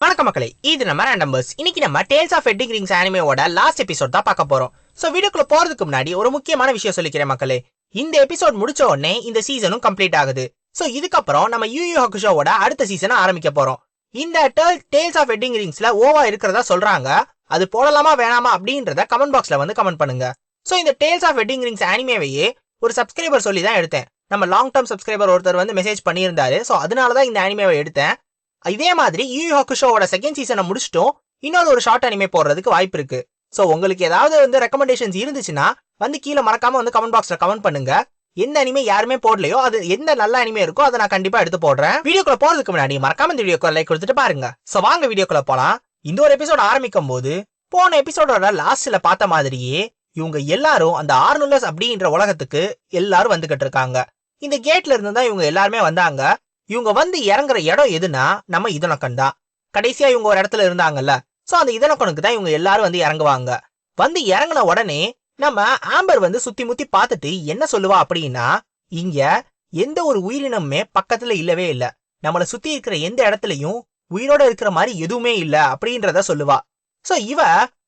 வணக்கம் மக்களே இது நம்ம நம்பர்ஸ் இன்னைக்கு நம்ம டேல்ஸ் ஆஃப் எட்டிங் ரிங்ஸ் அனிமேவோட லாஸ்ட் எபிசோட் தான் பார்க்க போறோம். ஸோ வீடியோக்குள்ள போறதுக்கு முன்னாடி ஒரு முக்கியமான விஷயம் சொல்லிக்கிறேன் மக்களே. இந்த எபிசோட் முடிச்ச உடனே இந்த சீசனும் கம்ப்ளீட் ஆகுது. ஸோ இதுக்கப்புறம் நம்ம யூ ஹக்ஷோவோட ஹக்குஷோவோட அடுத்த சீசனை ஆரம்பிக்க போறோம். இந்த டேல்ஸ் ஆஃப் எட்டிங் ரிங்ஸ்ல ஓவா இருக்கிறதா சொல்றாங்க. அது போடலாமா வேணாமா அப்படின்றத கமெண்ட் பாக்ஸ்ல வந்து கமெண்ட் பண்ணுங்க. ஸோ இந்த டேல்ஸ் ஆஃப் வெட்டிங் ரிங்ஸ் அனிமேவையே ஒரு சப்ஸ்கிரைபர் சொல்லி தான் எடுத்தேன். நம்ம லாங் டேர்ம் சப்ஸ்கிரைபர் ஒருத்தர் வந்து மெசேஜ் பண்ணியிருந்தாரு. ஸோ அதனால தான் இந்த அனிமேவை எடுத்தேன். இதே மாதிரி யூ ஹக்குஷோவோட செகண்ட் சீசனை முடிச்சிட்டோம். இன்னொரு ஒரு ஷார்ட் அனிமே போடுறதுக்கு வாய்ப்பு இருக்கு. ஸோ உங்களுக்கு ஏதாவது வந்து ரெக்கமெண்டேஷன்ஸ் இருந்துச்சுன்னா வந்து கீழே மறக்காம வந்து கமெண்ட் பாக்ஸ்ல கமெண்ட் பண்ணுங்க. எந்த அனிமே யாருமே போடலையோ அது எந்த நல்ல அனிமே இருக்கோ அதை நான் கண்டிப்பா எடுத்து போடுறேன். வீடியோக்குள்ள போறதுக்கு முன்னாடி மறக்காம இந்த வீடியோக்கு லைக் கொடுத்துட்டு பாருங்க. ஸோ வாங்க வீடியோக்குள்ள போலாம். இந்த ஒரு எபிசோட் ஆரம்பிக்கும் போது போன எபிசோடோட லாஸ்ட்ல பார்த்த மாதிரியே இவங்க எல்லாரும் அந்த ஆர்னுலஸ் அப்படின்ற உலகத்துக்கு எல்லாரும் வந்துகிட்டு இருக்காங்க. இந்த கேட்ல இருந்து தான் இவங்க எல்லாருமே வந்தாங்க. இவங்க வந்து இறங்குற இடம் எதுனா நம்ம இதனக்கம் தான். கடைசியா இவங்க ஒரு இடத்துல இருந்தாங்கல்ல சோ அந்த இதனக்கனுக்கு தான் இவங்க எல்லாரும் வந்து இறங்குவாங்க. வந்து இறங்குன உடனே நம்ம ஆம்பர் வந்து சுத்தி முத்தி பார்த்துட்டு என்ன சொல்லுவா அப்படின்னா இங்க எந்த ஒரு உயிரினமுமே பக்கத்துல இல்லவே இல்ல. நம்மள சுத்தி இருக்கிற எந்த இடத்துலயும் உயிரோட இருக்கிற மாதிரி எதுவுமே இல்ல அப்படின்றத சொல்லுவா. சோ இவ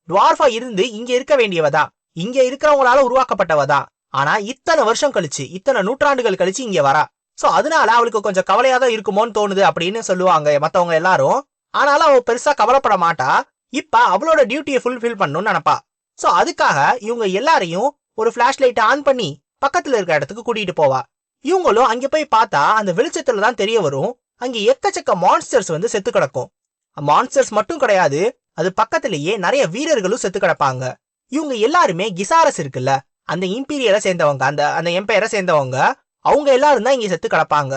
டுவார்ஃபா இருந்து இங்க இருக்க வேண்டியவ தான். இங்க இருக்கிறவங்களால உருவாக்கப்பட்டவ தான். ஆனா இத்தனை வருஷம் கழிச்சு இத்தனை நூற்றாண்டுகள் கழிச்சு இங்க வரா. சோ அதனால அவளுக்கு கொஞ்சம் கவலையா தான் இருக்குமோன்னு தோணுது அப்படின்னு சொல்லுவாங்க மத்தவங்க எல்லாரும். ஆனாலும் அவள் பெருசா கவலைப்பட மாட்டா. இப்ப அவளோட டியூட்டியை ஃபுல்ஃபில் பண்ணணும்னு நினப்பா. சோ அதுக்காக இவங்க எல்லாரையும் ஒரு ஃப்ளாஷ் லைட்டை ஆன் பண்ணி பக்கத்துல இருக்கிற இடத்துக்கு கூட்டிட்டு போவா. இவங்களும் அங்க போய் பார்த்தா அந்த வெளிச்சத்துல தான் தெரிய வரும். அங்கே எக்கச்சக்க மான்ஸ்டர்ஸ் வந்து செத்து கிடக்கும். மான்ஸ்டர்ஸ் மட்டும் கிடையாது. அது பக்கத்திலேயே நிறைய வீரர்களும் செத்து கிடப்பாங்க. இவங்க எல்லாருமே கிசாரஸ் இருக்குல்ல. அந்த இம்பீரியரை சேர்ந்தவங்க அந்த அந்த எம்பையரை சேர்ந்தவங்க. அவங்க எல்லாரும் தான் இங்க செத்து கிடப்பாங்க.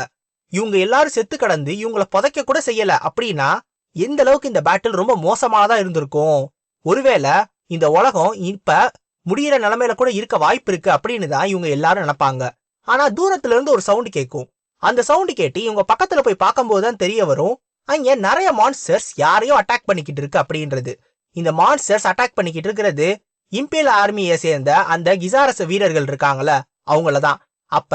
இவங்க எல்லாரும் செத்து கடந்து இவங்கள புதைக்க கூட செய்யல. அப்படின்னா எந்த அளவுக்கு இந்த பேட்டில் ரொம்ப மோசமானதா இருந்திருக்கும்? ஒருவேளை இந்த உலகம் இப்ப முடியிற நிலைமையில கூட இருக்க வாய்ப்பு இருக்கு அப்படின்னு தான் இவங்க எல்லாரும் நினைப்பாங்க. ஆனா தூரத்துல இருந்து ஒரு சவுண்ட் கேட்கும் அந்த சவுண்ட் கேட்டு இவங்க பக்கத்துல போய் பார்க்கும்போது தான் தெரிய வரும் அங்க நிறைய மான்ஸ்டர்ஸ் யாரையும் அட்டாக் பண்ணிக்கிட்டு இருக்கு அப்படின்றது. இந்த மான்ஸ்டர்ஸ் அட்டாக் பண்ணிக்கிட்டு இருக்கிறது இம்பேல் ஆர்மியை சேர்ந்த அந்த கிசாரச வீரர்கள் இருக்காங்கள அவங்களதான் அப்ப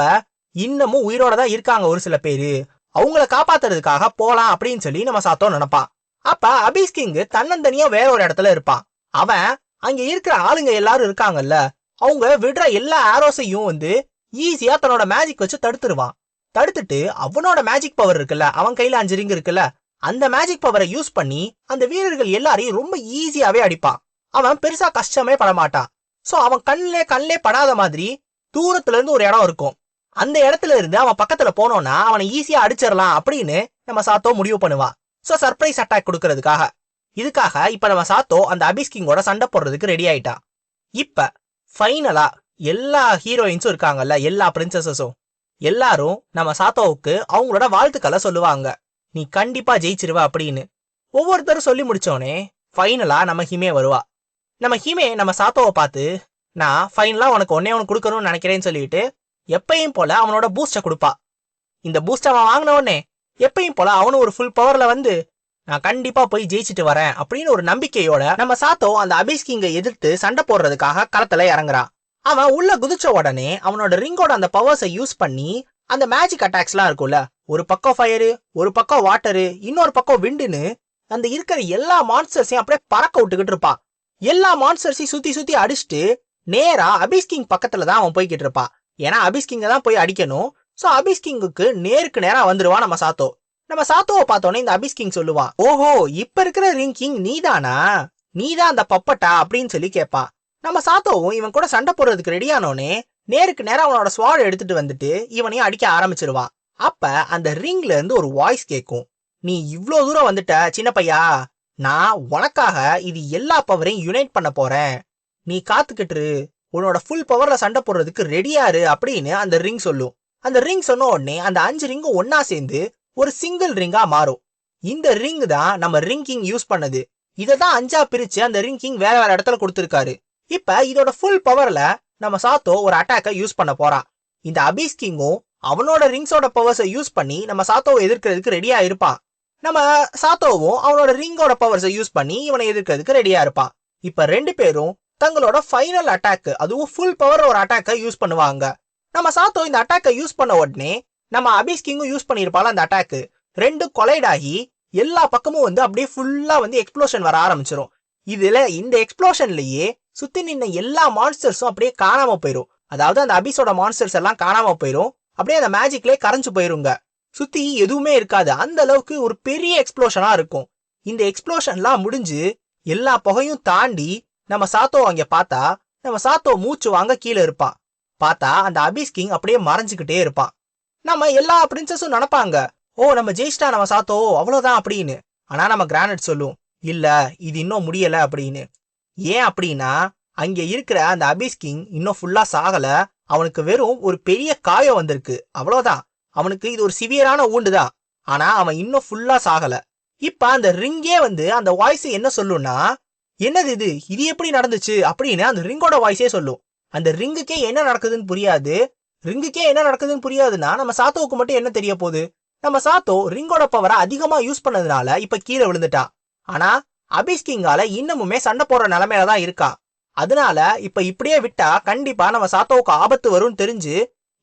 இன்னமும் உயிரோட தான் இருக்காங்க ஒரு சில பேரு. அவங்கள காப்பாத்துறதுக்காக போலாம் அப்படின்னு சொல்லி நம்ம சாத்தோம் நினைப்பான். அப்ப அபீஸ் கிங் தன்னந்தனியா வேற ஒரு இடத்துல இருப்பான். அவன் அங்க இருக்கிற ஆளுங்க எல்லாரும் இருக்காங்கல்ல அவங்க விடுற எல்லா ஆரோஸையும் வந்து ஈஸியா தன்னோட மேஜிக் வச்சு தடுத்துருவான். தடுத்துட்டு அவனோட மேஜிக் பவர் இருக்குல்ல அவன் கையில அஞ்சு ரிங் இருக்குல்ல அந்த மேஜிக் பவரை யூஸ் பண்ணி அந்த வீரர்கள் எல்லாரையும் ரொம்ப ஈஸியாவே அடிப்பான். அவன் பெருசா கஷ்டமே படமாட்டான். சோ அவன் கண்ணிலே கண்ணிலே படாத மாதிரி தூரத்துல இருந்து ஒரு இடம் இருக்கும். அந்த இடத்துல இருந்து அவன் பக்கத்துல போனோம்னா அவனை ஈஸியா அடிச்சிடலாம் அப்படின்னு நம்ம சாத்தோ முடிவு பண்ணுவா. சோ சர்ப்ரைஸ் அட்டாக் கொடுக்கறதுக்காக. இதுக்காக இப்ப நம்ம சாத்தோ அந்த அபிஸ் கிங்கோட சண்டை போடுறதுக்கு ரெடி ஆயிட்டான் இப்ப ஃபைனலா எல்லா ஹீரோயின்ஸும் இருக்காங்கல்ல எல்லா பிரின்சஸஸும் எல்லாரும் நம்ம சாத்தோவுக்கு அவங்களோட வாழ்த்துக்களை சொல்லுவாங்க. நீ கண்டிப்பா ஜெயிச்சிருவ அப்படின்னு. ஒவ்வொருத்தரும் சொல்லி முடிச்சோனே ஃபைனலா நம்ம ஹிமே வருவா. நம்ம ஹிமே நம்ம சாத்தோவை பார்த்து நான் ஃபைனலா உனக்கு ஒன்னே ஒன்று கொடுக்கணும்னு நினைக்கிறேன்னு சொல்லிட்டு எப்பயும் போல அவனோட பூஸ்டை கொடுப்பா. இந்த பூஸ்டை அவன் வாங்கின உடனே எப்பயும் போல அவனும் ஒரு ஃபுல் பவர்ல வந்து நான் கண்டிப்பா போய் ஜெயிச்சிட்டு வரேன் அப்படின்னு ஒரு நம்பிக்கையோட நம்ம சாத்தோ அந்த அபிஷ் கிங்கை எதிர்த்து சண்டை போடுறதுக்காக களத்துல இறங்குறான் அவன் உள்ள குதிச்ச உடனே அவனோட ரிங்கோட அந்த பவர்ஸை யூஸ் பண்ணி அந்த மேஜிக் அட்டாக்ஸ்லாம் இருக்கும்ல ஒரு பக்கம் ஃபயரு ஒரு பக்கம் வாட்டரு இன்னொரு பக்கம் விண்டுன்னு அந்த இருக்கிற எல்லா மான்ஸ்டர்ஸையும் அப்படியே பறக்க விட்டுக்கிட்டு இருப்பான் எல்லா மான்ஸ்டர்ஸையும் சுத்தி சுத்தி அடிச்சுட்டு நேரா அபிஷ் கிங் பக்கத்துல தான் அவன் போய்கிட்டு இருப்பான் ஏன்னா அபிஸ்கிங்க தான் போய் அடிக்கணும். ஸோ அபிஸ்கிங்குக்கு நேருக்கு நேராக வந்துருவான் நம்ம சாத்தோ. நம்ம சாத்தோவை பார்த்தோன்னே இந்த அபிஸ்கிங் சொல்லுவான் ஓஹோ இப்ப இருக்கிற ரிங்கிங் நீதானா? நீதான் அந்த பப்பட்டா? அப்படின்னு சொல்லி கேட்பான் நம்ம சாத்தோவும் இவன் கூட சண்டை போடுறதுக்கு ரெடியானோனே நேருக்கு நேரம் அவனோட ஸ்வாட் எடுத்துட்டு வந்துட்டு இவனையும் அடிக்க ஆரம்பிச்சிருவான் அப்ப அந்த ரிங்ல இருந்து ஒரு வாய்ஸ் கேட்கும் நீ இவ்ளோ தூரம் வந்துட்ட சின்ன பையா. நான் உனக்காக இது எல்லா பவரையும் யுனைட் பண்ண போறேன். நீ காத்துக்கிட்டு உன்னோட ஃபுல் பவர்ல சண்டை போடுறதுக்கு ரெடியாரு அப்படின்னு அந்த ரிங் சொல்லும். அந்த ரிங் சொன்ன உடனே அந்த அஞ்சு ரிங்கும் ஒன்னா சேர்ந்து ஒரு சிங்கிள் ரிங்கா மாறும். இந்த ரிங் தான் நம்ம ரிங்கிங் யூஸ் பண்ணது. இதை தான் அஞ்சா பிரிச்சு அந்த ரிங்கிங் வேற வேற இடத்துல கொடுத்துருக்காரு. இப்ப இதோட ஃபுல் பவர்ல நம்ம சாத்தோ ஒரு அட்டாக்கை யூஸ் பண்ண போறான் இந்த அபிஸ் கிங்கும் அவனோட ரிங்ஸோட பவர்ஸை யூஸ் பண்ணி நம்ம சாத்தோவை எதிர்க்கிறதுக்கு ரெடியா இருப்பான். நம்ம சாத்தோவும் அவனோட ரிங்கோட பவர்ஸை யூஸ் பண்ணி இவனை எதிர்க்கிறதுக்கு ரெடியா இருப்பான். இப்ப ரெண்டு பேரும் தங்களோட ஃபைனல் அட்டாக் அதுவும் ஃபுல் பவர் ஒரு அட்டாக்கை யூஸ் பண்ணுவாங்க. நம்ம சாத்தோ இந்த அட்டாக்கை யூஸ் பண்ண உடனே நம்ம அபிஸ் கிங்கும் யூஸ் பண்ணியிருப்பால அந்த அட்டாக்கு ரெண்டு கொலைட் ஆகி எல்லா பக்கமும் வந்து அப்படியே ஃபுல்லா வந்து எக்ஸ்ப்ளோஷன் வர ஆரம்பிச்சிரும். இதுல இந்த எக்ஸ்ப்ளோஷன்லயே சுத்தி நின்ன எல்லா மான்ஸ்டர்ஸும் அப்படியே காணாம போயிரும். அதாவது அந்த அபிஸோட மான்ஸ்டர்ஸ் எல்லாம் காணாம போயிரும். அப்படியே அந்த மேஜிக்லயே கரைஞ்சு போயிருங்க. சுத்தி எதுவுமே இருக்காது. அந்த அளவுக்கு ஒரு பெரிய எக்ஸ்ப்ளோஷனா இருக்கும். இந்த எக்ஸ்ப்ளோஷன்லாம் முடிஞ்சு எல்லா புகையும் தாண்டி நம்ம சாத்தோ அங்க பார்த்தா நம்ம சாத்தோ மூச்சு வாங்க கீழே இருப்பான் பார்த்தா அந்த அபிஸ் கிங் அப்படியே மறைஞ்சுக்கிட்டே இருப்பான் நம்ம எல்லா பிரின்சஸும் நினைப்பாங்க ஓ நம்ம ஜெயிச்சிட்டா நம்ம சாத்தோ அவ்வளவுதான் அப்படின்னு. ஆனா நம்ம கிரானைட் சொல்லும் இல்ல இது இன்னும் முடியல அப்படின்னு. ஏன் அப்படின்னா அங்க இருக்கிற அந்த அபிஸ் கிங் இன்னும் ஃபுல்லா சாகல. அவனுக்கு வெறும் ஒரு பெரிய காயம் வந்திருக்கு அவ்வளவுதான். அவனுக்கு இது ஒரு சிவியரான ஊண்டுதான் ஆனா அவன் இன்னும் ஃபுல்லா சாகல. இப்ப அந்த ரிங்கே வந்து அந்த வாய்ஸ் என்ன சொல்லும்னா என்னது இது? இது எப்படி நடந்துச்சு? அப்படின்னு அந்த ரிங்கோட வாய்ஸே சொல்லும். அந்த ரிங்குக்கே என்ன நடக்குதுன்னு புரியாது. ரிங்குக்கே என்ன நடக்குதுன்னு புரியாதுன்னா நம்ம சாத்தோவுக்கு மட்டும் என்ன தெரிய போகுது? நம்ம சாத்தோ ரிங்கோட பவரை அதிகமா யூஸ் பண்ணதுனால இப்ப கீழே விழுந்துட்டான் ஆனா அபிஸ் கிங்கால இன்னமுமே சண்டை போடுற நிலைமையில தான் இருக்கான் அதனால இப்ப இப்படியே விட்டா கண்டிப்பா நம்ம சாத்தோவுக்கு ஆபத்து வரும்னு தெரிஞ்சு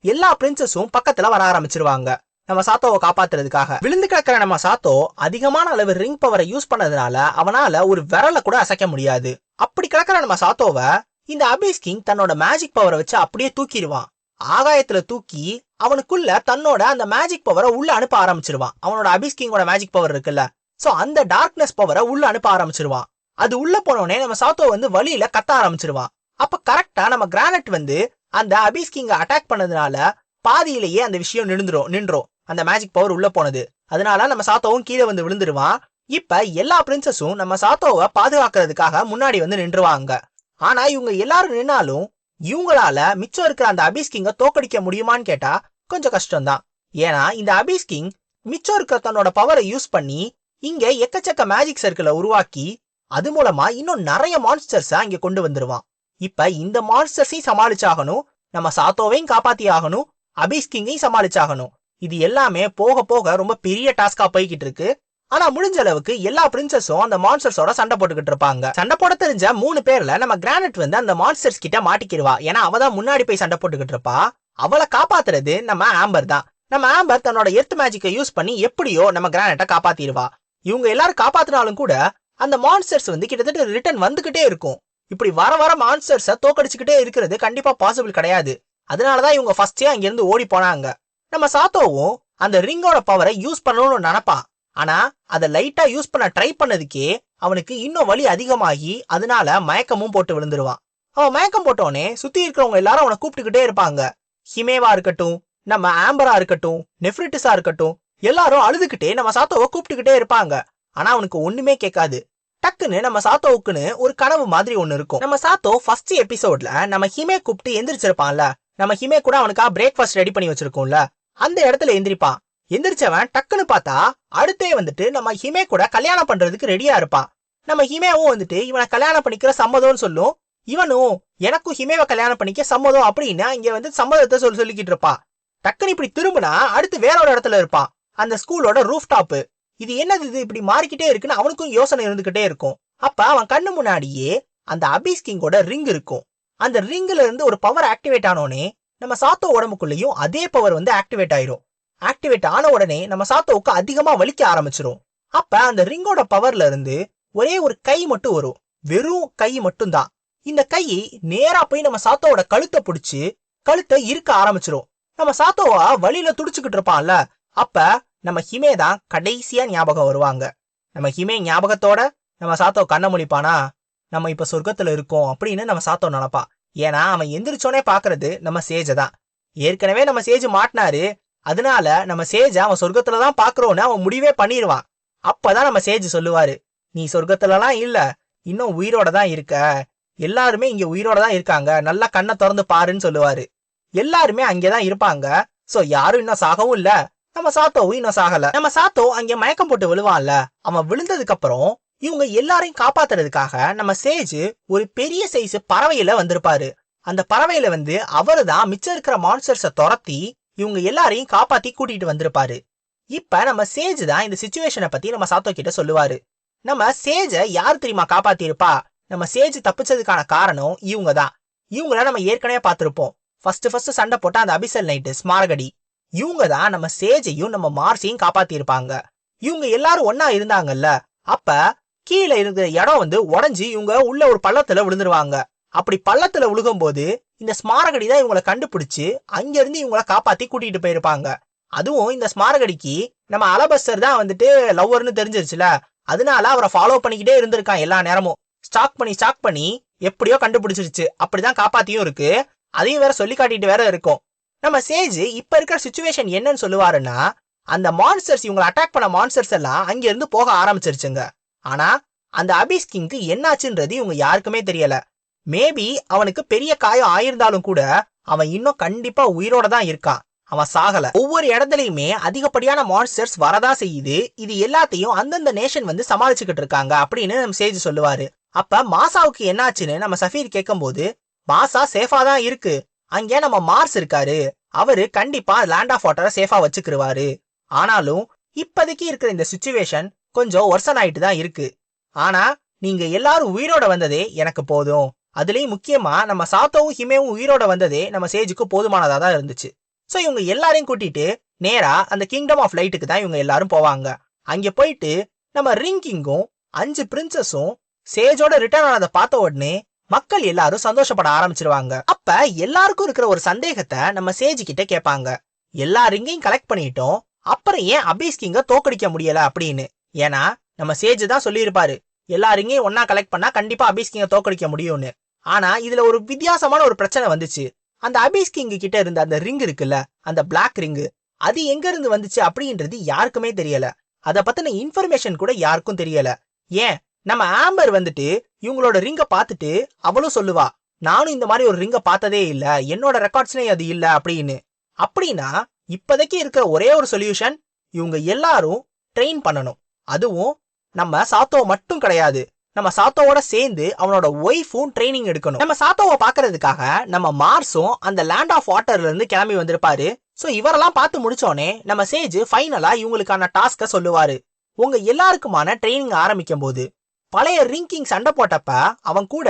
எல்லா பிரின்சஸும் பக்கத்துல வர ஆரம்பிச்சிருவாங்க. நம்ம சாத்தோவை காப்பாத்துறதுக்காக. விழுந்து கிடக்கிற நம்ம சாத்தோ அதிகமான அளவு ரிங் பவரை யூஸ் பண்ணதுனால அவனால ஒரு விரல கூட அசைக்க முடியாது. அப்படி கிடக்கிற நம்ம சாத்தோவை இந்த அபேஸ் கிங் தன்னோட மேஜிக் பவரை வச்சு அப்படியே தூக்கிடுவான். ஆகாயத்துல தூக்கி அவனுக்குள்ள தன்னோட அந்த மேஜிக் பவரை உள்ள அனுப்ப ஆரம்பிச்சிருவான். அவனோட அபிஸ் கிங்கோட மேஜிக் பவர் இருக்குல்ல. சோ அந்த டார்க்னஸ் பவரை உள்ள அனுப்ப ஆரம்பிச்சிருவான். அது உள்ள போனோடனே நம்ம சாத்தோ வந்து வழியில கத்த ஆரம்பிச்சிருவான். அப்ப கரெக்டா நம்ம கிரானைட் வந்து அந்த அபிஸ் கிங்க அட்டாக் பண்ணதுனால பாதியிலேயே அந்த விஷயம் நின்றுரும் நின்றோம். அந்த மேஜிக் பவர் உள்ள போனது. அதனால நம்ம சாத்தோவும் கீழே வந்து விழுந்துருவான். இப்ப எல்லா பிரின்சஸும் நம்ம சாத்தோவை பாதுகாக்கிறதுக்காக முன்னாடி வந்து நின்றுவாங்க. ஆனா இவங்க எல்லாரும் நின்னாலும் இவங்களால மிச்சம் இருக்கிற அந்த அபிஸ் கிங்க தோக்கடிக்க முடியுமான்னு கேட்டா கொஞ்சம் கஷ்டம்தான். ஏன்னா இந்த அபிஸ் கிங் மிச்சம் இருக்கிற தன்னோட பவரை யூஸ் பண்ணி இங்க எக்கச்சக்க மேஜிக் சர்க்கிளை உருவாக்கி அது மூலமா இன்னும் நிறைய மான்ஸ்டர்ஸ அங்க கொண்டு வந்துருவான். இப்ப இந்த மான்ஸ்டர்ஸையும் சமாளிச்சாகணும் நம்ம சாத்தோவையும் காப்பாத்தி ஆகணும் அபிஸ் கிங்கையும் சமாளிச்சாகணும். இது எல்லாமே போக போக ரொம்ப பெரிய டாஸ்கா போய்கிட்டு இருக்கு. ஆனா முடிஞ்ச அளவுக்கு எல்லா பிரின்சஸும் அந்த மான்ஸ்டர்ஸோட சண்டை போட்டுக்கிட்டு இருப்பாங்க. சண்டை போட தெரிஞ்ச மூணு பேர்ல நம்ம கிரானைட் வந்து அந்த மான்ஸ்டர்ஸ் கிட்ட மாட்டிக்கிடுவா. ஏன்னா அவ தான் முன்னாடி போய் சண்டை போட்டுக்கிட்டு இருப்பா. அவளை காப்பாத்துறது நம்ம ஆம்பர் தான். நம்ம ஆம்பர் தன்னோட எர்த் மேஜிக்கை யூஸ் பண்ணி எப்படியோ நம்ம கிரானைட்டை காப்பாத்திடுவா. இவங்க எல்லாரும் காப்பாத்தினாலும் கூட அந்த மான்ஸ்டர்ஸ் வந்து கிட்டத்தட்ட ரிட்டர்ன் வந்துகிட்டே இருக்கும். இப்படி வர வர மான்ஸ்டர்ஸை தோக்கடிச்சுக்கிட்டே இருக்கிறது கண்டிப்பா பாசிபிள் கிடையாது. அதனாலதான் இவங்க ஃபர்ஸ்டே அங்கிருந்து ஓடி போனாங்க. நம்ம சாத்தோவும் அந்த ரிங்கோட பவரை யூஸ் பண்ணணும்னு நினைப்பான். ஆனா அதை லைட்டா யூஸ் பண்ண ட்ரை பண்ணதுக்கே அவனுக்கு இன்னும் வலி அதிகமாகி அதனால மயக்கமும் போட்டு விழுந்துருவான். அவன் மயக்கம் போட்டோடனே சுத்தி இருக்கிறவங்க எல்லாரும் அவனை கூப்பிட்டுக்கிட்டே இருப்பாங்க. ஹிமேவா இருக்கட்டும் நம்ம ஆம்பரா இருக்கட்டும் நெஃப்ரிட்டிஸா இருக்கட்டும் எல்லாரும் அழுதுகிட்டே நம்ம சாத்தோவை கூப்பிட்டுக்கிட்டே இருப்பாங்க. ஆனா அவனுக்கு ஒண்ணுமே கேட்காது. டக்குன்னு நம்ம சாத்தோவுக்குன்னு ஒரு கனவு மாதிரி ஒன்னு இருக்கும். நம்ம சாத்தோ ஃபர்ஸ்ட் எபிசோட்ல நம்ம ஹிமே கூப்பிட்டு எந்திரிச்சிருப்பான்ல. நம்ம ஹிமே கூட அவனுக்கா பிரேக்ஃபாஸ்ட் ரெடி பண்ணி வச்சிருக்கோம்ல. அந்த இடத்துல எந்திரிப்பான். எந்திரிச்சவன் டக்குன்னு பார்த்தா அடுத்தே வந்துட்டு நம்ம ஹிமே கூட கல்யாணம் பண்றதுக்கு ரெடியா இருப்பான். நம்ம ஹிமேவும் வந்துட்டு இவனை கல்யாணம் பண்ணிக்கிற சம்மதம்னு சொல்லும். இவனும் எனக்கும் ஹிமேவை கல்யாணம் பண்ணிக்க சம்மதம் அப்படின்னு இங்க வந்து சம்மதத்தை சொல்லி சொல்லிக்கிட்டு இருப்பான். டக்குன்னு இப்படி திரும்பினா அடுத்து வேற ஒரு இடத்துல இருப்பான். அந்த ஸ்கூலோட ரூஃப் டாப்பு இது என்னது இது? இப்படி மாறிக்கிட்டே இருக்குன்னு அவனுக்கும் யோசனை இருந்துகிட்டே இருக்கும். அப்ப அவன் கண்ணு முன்னாடியே அந்த அபிஸ் கிங்கோட ரிங் இருக்கும். அந்த ரிங்ல இருந்து ஒரு பவர் ஆக்டிவேட் ஆனோனே நம்ம சாத்தோ உடம்புக்குள்ளேயும் அதே பவர் வந்து ஆக்டிவேட் ஆயிரும். ஆக்டிவேட் ஆன உடனே நம்ம சாத்தோவுக்கு அதிகமா வலிக்க ஆரம்பிச்சிரும். அப்ப அந்த ரிங்கோட பவர்ல இருந்து ஒரே ஒரு கை மட்டும் வரும். வெறும் கை மட்டும்தான். இந்த கை நேரா போய் நம்ம சாத்தோவோட கழுத்தை பிடிச்சி கழுத்தை இருக்க ஆரம்பிச்சிரும். நம்ம சாத்தோவா வழியில துடிச்சுக்கிட்டு இருப்பான்ல அப்ப நம்ம ஹிமே தான் கடைசியா ஞாபகம் வருவாங்க. நம்ம ஹிமே ஞாபகத்தோட நம்ம சாத்தோ கண்ண முழிப்பானா? நம்ம இப்ப சொர்க்கத்துல இருக்கோம் அப்படின்னு நம்ம சாத்தோ நினைப்பான். ஏன்னா அவன் எந்திரிச்சோனே பாக்குறது நம்ம சேஜை தான். ஏற்கனவே நம்ம சேஜ் மாட்டினாரு அதனால நம்ம சேஜ அவன் சொர்க்கத்துல தான் பாக்குறோன்னு அவன் முடிவே பண்ணிடுவான் அப்பதான் நம்ம சேஜ் சொல்லுவாரு நீ சொர்க்கத்துலலாம் இல்ல இன்னும் உயிரோட தான் இருக்க. எல்லாருமே இங்க உயிரோட தான் இருக்காங்க நல்லா கண்ணை திறந்து பாருன்னு சொல்லுவாரு. எல்லாருமே அங்கேதான் இருப்பாங்க. சோ யாரும் இன்னும் சாகவும் இல்ல. நம்ம சாத்தோவும் இன்னும் சாகல. நம்ம சாத்தோ அங்க மயக்கம் போட்டு விழுவான்ல. அவன் விழுந்ததுக்கு அப்புறம் இவங்க எல்லாரையும் காப்பாத்துறதுக்காக நம்ம சேஜ் ஒரு பெரிய சைஸ் பறவையில வந்திருப்பாரு. அந்த பறவையில வந்து அவரு தான் மிச்சம் இருக்கிற மான்ஸ்டர்ஸ துரத்தி இவங்க எல்லாரையும் காப்பாத்தி கூட்டிட்டு வந்திருப்பாரு. இப்ப நம்ம சேஜ் தான் இந்த சுச்சுவேஷனை பத்தி நம்ம சாத்தோ கிட்ட சொல்லுவாரு. நம்ம சேஜ யார் தெரியுமா காப்பாத்திருப்பா? நம்ம சேஜ் தப்பிச்சதுக்கான காரணம் இவங்க தான். இவங்கள நம்ம ஏற்கனவே பார்த்துருப்போம். ஃபர்ஸ்ட் ஃபர்ஸ்ட் சண்டை போட்ட அந்த அபிசல் நைட்டு ஸ்மாரகடி. இவங்க தான் நம்ம சேஜையும் நம்ம மார்ஸையும் காப்பாத்திருப்பாங்க. இவங்க எல்லாரும் ஒன்னா இருந்தாங்கல்ல அப்ப கீழே இருக்கிற இடம் வந்து உடஞ்சி இவங்க உள்ள ஒரு பள்ளத்துல விழுந்துருவாங்க. அப்படி பள்ளத்துல விழுகும்போது இந்த ஸ்மாரகடி தான் இவங்களை கண்டுபிடிச்சு அங்கிருந்து இவங்கள காப்பாத்தி கூட்டிட்டு போயிருப்பாங்க. அதுவும் இந்த ஸ்மாரகடிக்கு நம்ம அலபஸ்டர் தான் வந்துட்டு லவ்வர்னு தெரிஞ்சிருச்சுல அதனால அவரை ஃபாலோ பண்ணிக்கிட்டே இருந்திருக்கான் எல்லா நேரமும். ஸ்டாக் பண்ணி ஸ்டாக் பண்ணி எப்படியோ கண்டுபிடிச்சிருச்சு. அப்படிதான் காப்பாத்தியும் இருக்கு. அதையும் வேற சொல்லி காட்டிட்டு வேற இருக்கும். நம்ம சேஜ் இப்ப இருக்கிற சுச்சுவேஷன் என்னன்னு சொல்லுவாருன்னா அந்த மான்ஸ்டர்ஸ் இவங்களை அட்டாக் பண்ண மான்ஸ்டர்ஸ் எல்லாம் அங்கிருந்து போக ஆரம்பிச்சிருச்சுங்க. ஆனா அந்த அபிஸ் கிங்க்கு என்னாச்சுன்றது இவங்க யாருக்குமே தெரியல. மேபி அவனுக்கு பெரிய காயம் ஆயிருந்தாலும் கூட அவன் இன்னும் கண்டிப்பா உயிரோட தான் இருக்கான் அவன் சாகல. ஒவ்வொரு இடத்துலயுமே அதிகப்படியான மான்ஸ்டர்ஸ் வரதா செய்யுது. இது எல்லாத்தையும் அந்தந்த நேஷன் வந்து சமாளிச்சுக்கிட்டு இருக்காங்க அப்படின்னு நம்ம சேஜ் சொல்லுவாரு. அப்ப மாசாவுக்கு என்னாச்சுன்னு நம்ம சஃபீர் கேட்கும்போது மாசா சேஃபா தான் இருக்கு. அங்கே நம்ம மார்ஸ் இருக்காரு. அவரு கண்டிப்பா லேண்ட் ஆஃப் வாட்டரை சேஃபா வச்சுக்கிருவாரு. ஆனாலும் இப்போதைக்கு இருக்கிற இந்த சுச்சுவேஷன் கொஞ்சம் ஒர்சன் ஆயிட்டு தான் இருக்கு. ஆனா நீங்க எல்லாரும் உயிரோட வந்ததே எனக்கு போதும். அதுலயும் முக்கியமா நம்ம சாத்தோவும் ஹிமேவும் உயிரோட வந்ததே நம்ம சேஜுக்கு போதுமானதா தான் இருந்துச்சு. சோ இவங்க எல்லாரையும் கூட்டிட்டு நேரா அந்த கிங்டம் ஆஃப் லைட்டுக்கு தான் இவங்க எல்லாரும் போவாங்க. அங்க போயிட்டு நம்ம ரிங்கிங்கும் அஞ்சு பிரின்சஸும் சேஜோட ரிட்டர்ன் ஆனதை பார்த்த உடனே மக்கள் எல்லாரும் சந்தோஷப்பட ஆரம்பிச்சிருவாங்க. அப்ப எல்லாருக்கும் இருக்கிற ஒரு சந்தேகத்தை நம்ம சேஜ் கிட்ட கேட்பாங்க. எல்லா ரிங்கையும் கலெக்ட் பண்ணிட்டோம். அப்புறம் ஏன் அபீஸ் கிங்க தோக்கடிக்க முடியல அப்படின்னு. ஏன்னா நம்ம சேஜ் தான் சொல்லியிருப்பாரு. எல்லாரையும் ஒன்னா கலெக்ட் பண்ணா கண்டிப்பா அபீஸ் கிங்க தோக்கடிக்க முடியும்னு. ஆனா இதுல ஒரு வித்தியாசமான ஒரு பிரச்சனை வந்துச்சு. அந்த அபீஸ் கிங் கிட்ட இருந்த அந்த ரிங் இருக்குல்ல அந்த பிளாக் ரிங்கு அது எங்க இருந்து வந்துச்சு அப்படின்றது யாருக்குமே தெரியல. அத பத்தின இன்ஃபர்மேஷன் கூட யாருக்கும் தெரியல. ஏன்? நம்ம ஆம்பர் வந்துட்டு இவங்களோட ரிங்க பார்த்துட்டு அவளும் சொல்லுவா நானும் இந்த மாதிரி ஒரு ரிங்க பார்த்ததே இல்ல. என்னோட ரெக்கார்ட்ஸ்னே அது இல்ல அப்படின்னு. அப்படின்னா இப்போதைக்கு இருக்கிற ஒரே ஒரு சொல்யூஷன் இவங்க எல்லாரும் ட்ரெயின் பண்ணணும். அதுவும் நம்ம சாத்தோ மட்டும் கிடையாது. நம்ம சாத்தோவோட சேர்ந்து அவனோட ஒய்ஃபும் ட்ரைனிங் எடுக்கணும். நம்ம சாத்தோவை பாக்குறதுக்காக நம்ம மார்ஸும் அந்த லேண்ட் ஆஃப் வாட்டர்ல இருந்து கிளம்பி வந்திருப்பாரு. சோ இவரெல்லாம் பார்த்து முடிச்சோனே நம்ம சேஜ் ஃபைனலா இவங்களுக்கான டாஸ்க சொல்லுவாரு. உங்க எல்லாருக்குமான ட்ரைனிங் ஆரம்பிக்கும் போது பழைய ரிங்கிங் சண்டை போட்டப்ப அவன் கூட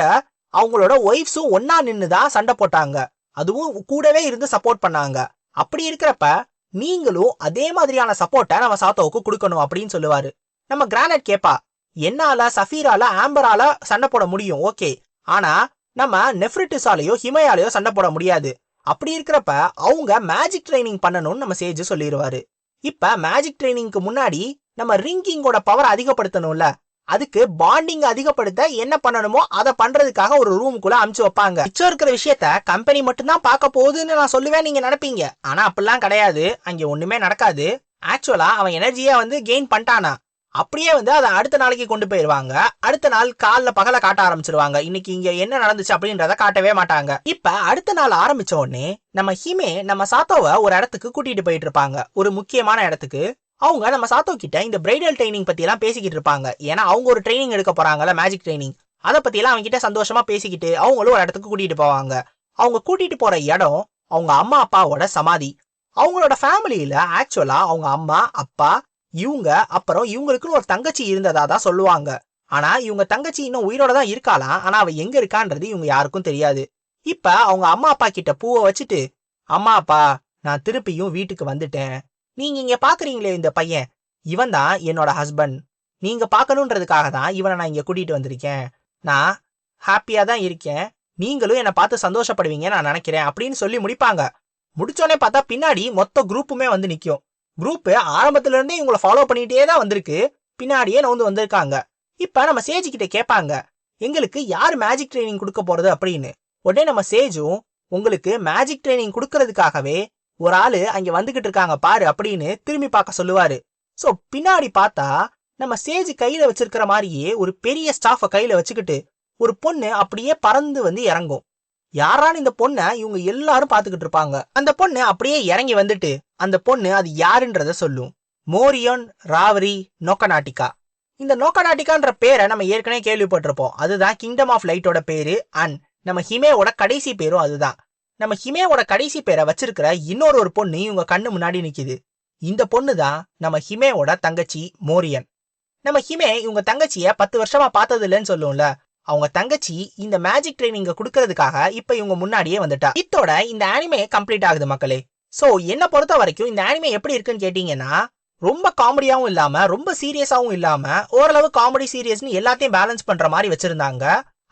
அவங்களோட ஒய்ஃப்ஸும் ஒன்னா நின்னு தான் சண்டை போட்டாங்க. அதுவும் கூடவே இருந்து சப்போர்ட் பண்ணாங்க. அப்படி இருக்கிறப்ப நீங்களும் அதே மாதிரியான சப்போர்ட்டை நம்ம சாத்தோவுக்கு கொடுக்கணும் அப்படின்னு சொல்லுவாரு. நம்ம கிரானைட் கேட்பா என்னால சஃபீரால ஆம்பரால சண்டை போட முடியும் ஓகே ஆனா நம்ம நெஃப்ரிட்டிஸாலேயோ ஹிமயாலேயோ சண்டை போட முடியாது. அப்படி இருக்கிறப்ப அவங்க மேஜிக் ட்ரைனிங் பண்ணணும்னு நம்ம சேஜ் சொல்லிடுவாரு இப்ப மேஜிக் ட்ரைனிங்க்கு முன்னாடி நம்ம ரிங்கிங்கோட பவர் அதிகப்படுத்தணும்ல. அதுக்கு பாண்டிங் அதிகப்படுத்த என்ன பண்ணணுமோ அதை பண்றதுக்காக ஒரு ரூமுக்குள்ள அமுச்சு வைப்பாங்க. மிச்சம் இருக்கிற விஷயத்த கம்பெனி மட்டும்தான் பார்க்க போகுதுன்னு நான் சொல்லுவேன் நீங்க நினைப்பீங்க. ஆனா அப்படிலாம் கிடையாது. அங்க ஒண்ணுமே நடக்காது. ஆக்சுவலா அவன் எனர்ஜியை வந்து கெயின் பண்ணிட்டானா? அப்படியே வந்து அதை அடுத்த நாளைக்கு கொண்டு போயிடுவாங்க அடுத்த நாள் காலில் பகலை காட்ட ஆரம்பிச்சிருவாங்க. இன்னைக்கு இங்க என்ன நடந்துச்சு அப்படின்றத காட்டவே மாட்டாங்க. இப்ப அடுத்த நாள் ஆரம்பிச்ச உடனே நம்ம ஹிமே நம்ம சாத்தோவை ஒரு இடத்துக்கு கூட்டிட்டு போயிட்டு இருப்பாங்க. ஒரு முக்கியமான இடத்துக்கு. அவங்க நம்ம சாத்தோ கிட்ட இந்த பிரைடல் ட்ரைனிங் பத்தி எல்லாம் பேசிக்கிட்டு இருப்பாங்க. ஏன்னா அவங்க ஒரு ட்ரைனிங் எடுக்க போறாங்கல்ல மேஜிக் ட்ரைனிங் அதை பத்தி எல்லாம் அவங்க கிட்ட சந்தோஷமா பேசிக்கிட்டு அவங்களும் ஒரு இடத்துக்கு கூட்டிட்டு போவாங்க. அவங்க கூட்டிட்டு போற இடம் அவங்க அம்மா அப்பாவோட சமாதி. அவங்களோட ஃபேமிலியில ஆக்சுவலா அவங்க அம்மா அப்பா இவங்க அப்புறம் இவங்களுக்குன்னு ஒரு தங்கச்சி இருந்ததா தான் சொல்லுவாங்க. ஆனா இவங்க தங்கச்சி இன்னும் உயிரோட தான் இருக்காளாம். ஆனா அவ எங்க இருக்கான்றது இவங்க யாருக்கும் தெரியாது. இப்ப அவங்க அம்மா அப்பா கிட்ட பூவை வச்சுட்டு அம்மா அப்பா நான் திருப்பியும் வீட்டுக்கு வந்துட்டேன். நீங்க இங்க பாக்குறீங்களே இந்த பையன்? இவன் தான் என்னோட ஹஸ்பண்ட் நீங்க பார்க்கணுன்றதுக்காக தான் இவனை நான் இங்க கூட்டிட்டு வந்திருக்கேன். நான் ஹாப்பியா தான் இருக்கேன். நீங்களும் என்னை பார்த்து சந்தோஷப்படுவீங்க நான் நினைக்கிறேன். அப்படின்னு சொல்லி முடிப்பாங்க. முடிச்சோடனே பார்த்தா பின்னாடி மொத்த குரூப்புமே வந்து நிக்கும். குரூப்பு ஆரம்பத்துல இருந்தே இவங்களை ஃபாலோ பண்ணிட்டே தான் வந்திருக்கு. பின்னாடியே நவுந்து வந்திருக்காங்க. இப்ப நம்ம சேஜ் கிட்ட கேட்பாங்க எங்களுக்கு யார் மேஜிக் ட்ரைனிங் கொடுக்க போறது? அப்படின்னு. உடனே நம்ம சேஜும் உங்களுக்கு மேஜிக் ட்ரைனிங் கொடுக்கறதுக்காகவே ஒரு ஆளு அங்க வந்துகிட்டு இருக்காங்க பாரு அப்படின்னு திரும்பி பார்க்க சொல்லுவாரு. சோ பின்னாடி பார்த்தா நம்ம சேஜ் கையில வச்சிருக்கிற மாதிரியே ஒரு பெரிய ஸ்டாஃபை கையில் வச்சுக்கிட்டு ஒரு பொண்ணு அப்படியே பறந்து வந்து இறங்கும். யாரான இந்த பொண்ணை இவங்க எல்லாரும் பார்த்துக்கிட்டு இருப்பாங்க. அந்த பொண்ணு அப்படியே இறங்கி வந்துட்டு அந்த பொண்ணு அது யாருன்றத சொல்லும் மோரியோன் ராவரி நோக்கநாட்டிகா. இந்த நோக்கநாட்டிகான்ற பேரை நம்ம ஏற்கனவே கேள்விப்பட்டிருப்போம். அதுதான் கிங்டம் ஆஃப் லைட்டோட பேரு அண்ட் நம்ம ஹிமேவோட கடைசி பேரும் அதுதான். நம்ம ஹிமேவோட கடைசி பேரை வச்சிருக்கிற இன்னொரு ஒரு பொண்ணு இவங்க கண்ணு முன்னாடி நிக்குது. இந்த பொண்ணு தான் நம்ம ஹிமேவோட தங்கச்சி மோரியன். நம்ம ஹிமே இவங்க தங்கச்சிய பத்து வருஷமா பார்த்தது இல்லைன்னு சொல்லுவோம்ல அவங்க தங்கச்சி இந்த மேஜிக் ட்ரைனிங்க கொடுக்கறதுக்காக இப்ப இவங்க முன்னாடியே வந்துட்டா. இத்தோட இந்த ஆனிமே கம்ப்ளீட் ஆகுது மக்களே. ஸோ என்னை பொறுத்த வரைக்கும் இந்த ஆனிமே எப்படி இருக்குன்னு கேட்டிங்கன்னா ரொம்ப காமெடியாகவும் இல்லாமல் ரொம்ப சீரியஸாகவும் இல்லாமல் ஓரளவு காமெடி சீரியஸ்னு எல்லாத்தையும் பேலன்ஸ் பண்ணுற மாதிரி வச்சுருந்தாங்க.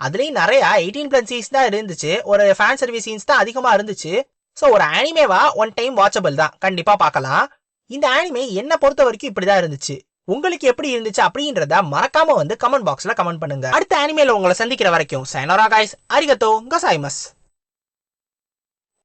அதுலேயும் நிறையா எயிட்டீன் ப்ளஸ் சீன்ஸ் தான் இருந்துச்சு. ஒரு ஃபேன் சர்வீஸ் சீன்ஸ் தான் அதிகமாக இருந்துச்சு. ஸோ ஒரு ஆனிமேவா ஒன் டைம் வாட்சபிள் தான். கண்டிப்பாக பார்க்கலாம். இந்த ஆனிமே என்னை பொறுத்த வரைக்கும் இப்படி தான் இருந்துச்சு. உங்களுக்கு எப்படி இருந்துச்சு அப்படின்றத மறக்காம வந்து கமெண்ட் பாக்ஸ்ல கமெண்ட் பண்ணுங்க. அடுத்த ஆனிமேல உங்களை சந்திக்கிற வரைக்கும் சைனோரா காய்ஸ் அரிகத்தோ கசாய்மஸ்